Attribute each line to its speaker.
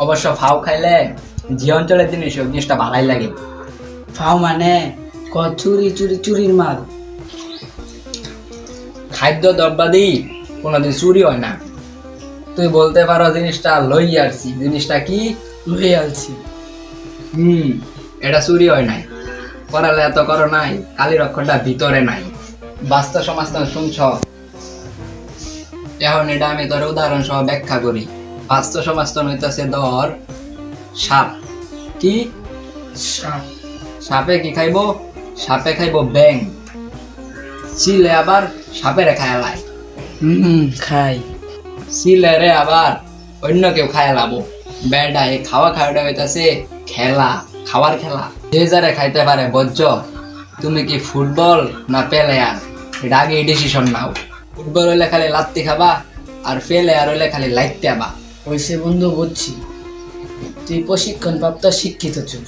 Speaker 1: অবশ্য ফাউ খাইলে যে অঞ্চলের জিনিস ওই জিনিসটা ভালাই লাগে।
Speaker 2: ফাও মানে ক চুরি চুরি চুরির মাল।
Speaker 1: খাদ্য দ্রব্যাদি কোনোদিন চুরি হয় না। তুই বলতে পারো জিনিসটা লই আসছি জিনিসটা কি?
Speaker 2: লই আলছি।
Speaker 1: হুম এটা চুরি হয় নাই। করালে এত করো নাই কালির অক্ষরটা ভিতরে নাই। বাস্তব সমাজ শুনছ। এখন এটা আমি তোর উদাহরণ সহ ব্যাখ্যা করি বাস্তব সমাজ তো হইতেছে ধর সাপ। কি?
Speaker 2: সাপ।
Speaker 1: সাপে কি খাইবো? সাপে খাইবো ব্যাং চিলে আবার সাপেরে খায়ালায়
Speaker 2: হুম খাই।
Speaker 1: চিলে রে আবার অন্য কেউ খায়ালাবো বেডা এই খাওয়া খাওয়াটা হইতাছে খেলা খাওয়ার খেলা। যে যারে খাইতে পারে বজ্জ তুমি কি ফুটবল না প্লেয়ার? এটা আগে ডিসিশন নাও। ফুটবল হইলে খালি লাত্তি খাবা আর প্লেয়ার হইলে খালি লাইতে আবা।
Speaker 2: ওইসে বন্ধু বুঝছি। তুই প্রশিক্ষণ প্রাপ্ত শিক্ষিত চোর।